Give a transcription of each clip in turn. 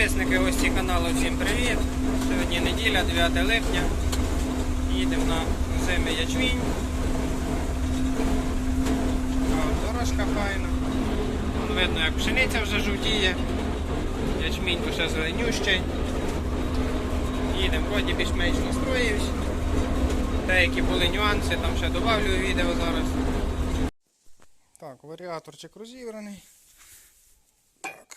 Підписники гості каналу, всім привіт! Сьогодні неділя, 9 липня. Їдемо на озимий ячмінь. Дорожка файна. Вон видно, як пшениця вже жовтіє. Ячмінь ще зеленющий. Їдемо, вроді більш-менш настроївся. Деякі були нюанси, там ще додавлю відео зараз. Так, варіаторчик розібраний. Так.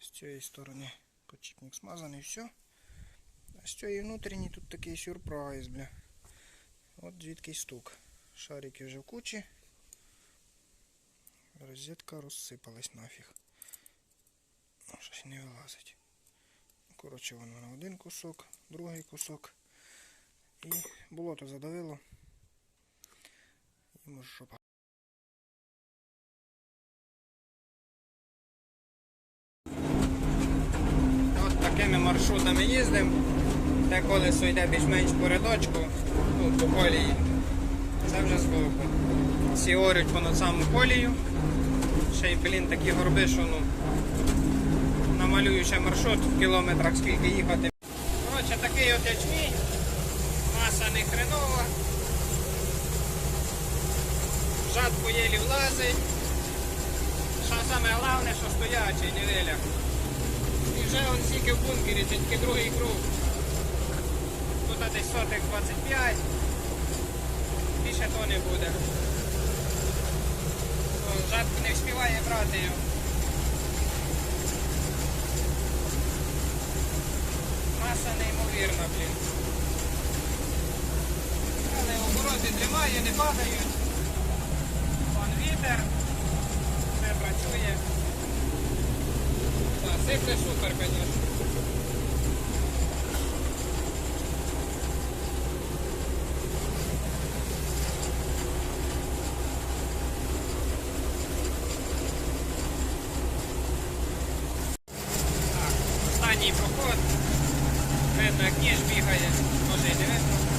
З цієї сторони подчіпник смазаний, все. А з цієї внутрішньої тут такий сюрприз, бля. От звідки стук. Шарики вже в кучі. Розетка розсипалась нафіг. Щось не вилазить. Коротше, воно на один кусок, другий кусок. І болото задавило. І може жопа. От такими маршрутами їздимо. Те колесо йде більш-менш по рядочку, ну, по колії. Це вже збоку. Всі орють понад саму колію. Ще й блін такі горби, що ну, намалюю ще маршрут в кілометрах скільки їхати. Коротше, такий от ячмінь. Маса не хренова. В Жатку єлі влазить. Що саме головне, що стоячий, не виля. Вже он стільки в бункері, це тільки другий круг. Тут десь сотих 25. Більше то не буде. Жатку не вспіває брати його. Маса неймовірна, блін. Але обороти тримає, не падають. Вон вітер. Все працює. Так, сипле супер, звісно. Так, останній проход. Видно, як ніж бігає, може і не видно.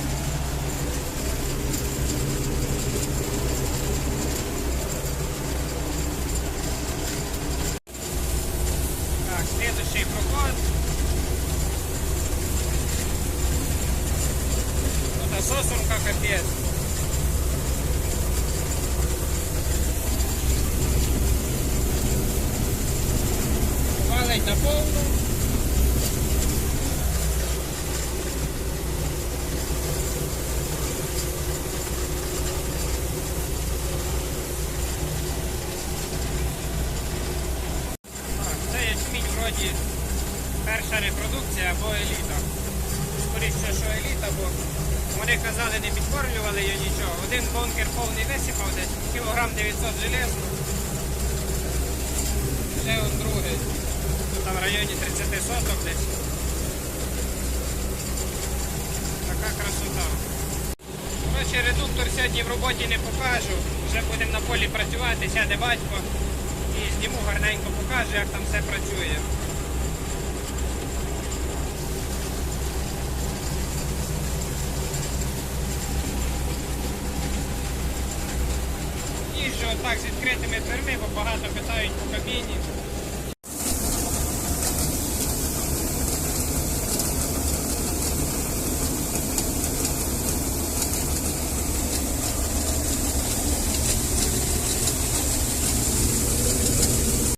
Так, следующий проход. Вот как опять. Валить на повну. Так, це ячмінь перша репродукція або еліта. Скоріше, що еліта, бо вони казали, не підкормлювали її нічого. Один бункер повний висипав десь кілограм 900 железно. Ще он другий. Там в районі 30 соток десь. Така красота. Коротше, редуктор сьогодні в роботі не покажу. Вже будемо на полі працювати, сяде батько і зніму гарненько покажу, як там все працює. Їжджу отак з відкритими дверми, бо багато питають по кабіні.